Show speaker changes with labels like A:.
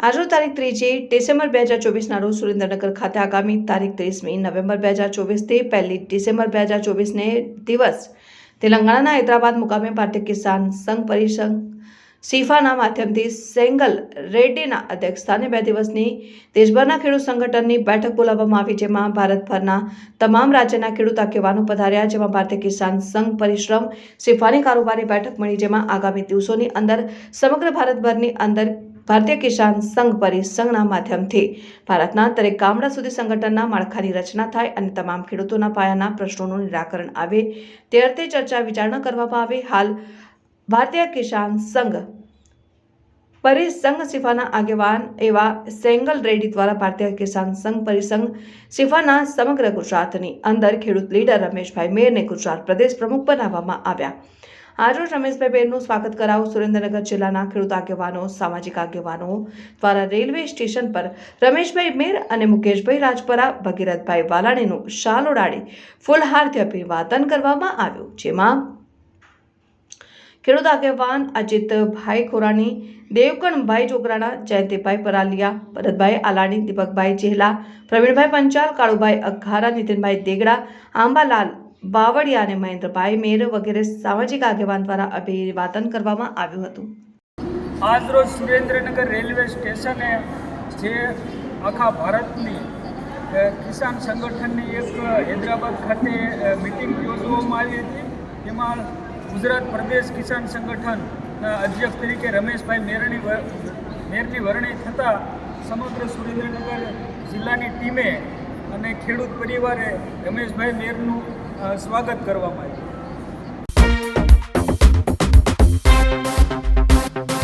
A: આજનો તારીખ ત્રીજી ડિસેમ્બર બે હજાર ચોવીસના રોજ સુરેન્દ્રનગર ખાતે આગામી તારીખ ત્રીસમી નવેમ્બર બે હજાર ચોવીસથી પહેલી ડિસેમ્બર બે હજાર ચોવીસને દિવસ તેલંગાણાના હૈદરાબાદ મુકામે ભારતીય કિસાન સંઘ પરિસંઘ સીફાના માધ્યમથી સેંગલ રેડ્ડીના અધ્યક્ષસ્થાને બે દિવસની દેશભરના ખેડૂત સંગઠનની બેઠક બોલાવવામાં આવી જેમાં ભારતભરના તમામ રાજ્યના ખેડૂત આગેવાનો પધાર્યા જેમાં ભારતીય કિસાન સંઘ પરિશ્રમ સિફાની કારોબારી બેઠક મળી જેમાં આગામી દિવસોની અંદર સમગ્ર ભારતભરની અંદર ભારતીય કિસાન સંઘ પરિસંઘના માધ્યમથી ભારતના દરેક ગામડા સુધી સંગઠનના માળખાની રચના થાય અને તમામ ખેડૂતોના પાયાના પ્રશ્નોનું નિરાકરણ આવે તે અર્થે ચર્ચા વિચારણા કરવામાં આવે. હાલ ભારતીય કિસાન સંઘ પરિસંઘ સિફાના આગેવાન એવા સેંગલ રેડ્ડી દ્વારા ભારતીય કિસાન સંઘ પરિસંઘ સિફાના સમગ્ર ગુજરાતની અંદર ખેડૂત લીડર રમેશભાઈ મેરને ગુજરાત પ્રદેશ પ્રમુખ બનાવવામાં આવ્યા. આજરોજ રમેશભાઈ બેનનું સ્વાગત કરાવું સુરેન્દ્રનગર જિલ્લાના ખેડૂત આગેવાનો, સામાજિક આગેવાનો દ્વારા રેલવે સ્ટેશન પર રમેશભાઈ મેર અને મુકેશભાઈ રાજપરા, ભગીરથભાઈ વાલાણીનું શાલ ઓડાડી ફૂલહારથી અભિવાદન કરવામાં આવ્યું, જેમાં ખેડૂત આગેવાન અજીતભાઈ ખોરાણી દેવકણભાઈ જોગરાણા, જયંતિભાઈ પરાલિયા, ભરતભાઈ આલાણી, દીપકભાઈ ચેહલા પ્રવીણભાઈ પંચાલ, કાળુભાઈ અઘારા, નીતિનભાઈ દેગડા, આંબાલાલ બાવળિયા અને મહેન્દ્રભાઈ મેર વગેરે સામાજિક આગેવાન દ્વારા અભિવાદન કરવામાં આવ્યું હતું.
B: આજરોજ સુરેન્દ્રનગર રેલવે સ્ટેશને જે આખા ભારતની કિસાન સંગઠનની એક હૈદરાબાદ ખાતે મિટિંગ યોજવામાં આવી હતી. તેમાં ગુજરાત પ્રદેશ કિસાન સંગઠનના અધ્યક્ષ તરીકે રમેશભાઈ મેરની મેરની વરણી થતાં સમગ્ર સુરેન્દ્રનગર જિલ્લાની ટીમે અને ખેડૂત પરિવારે રમેશભાઈ મેરનું સ્વાગત કરવામાં આવ્યું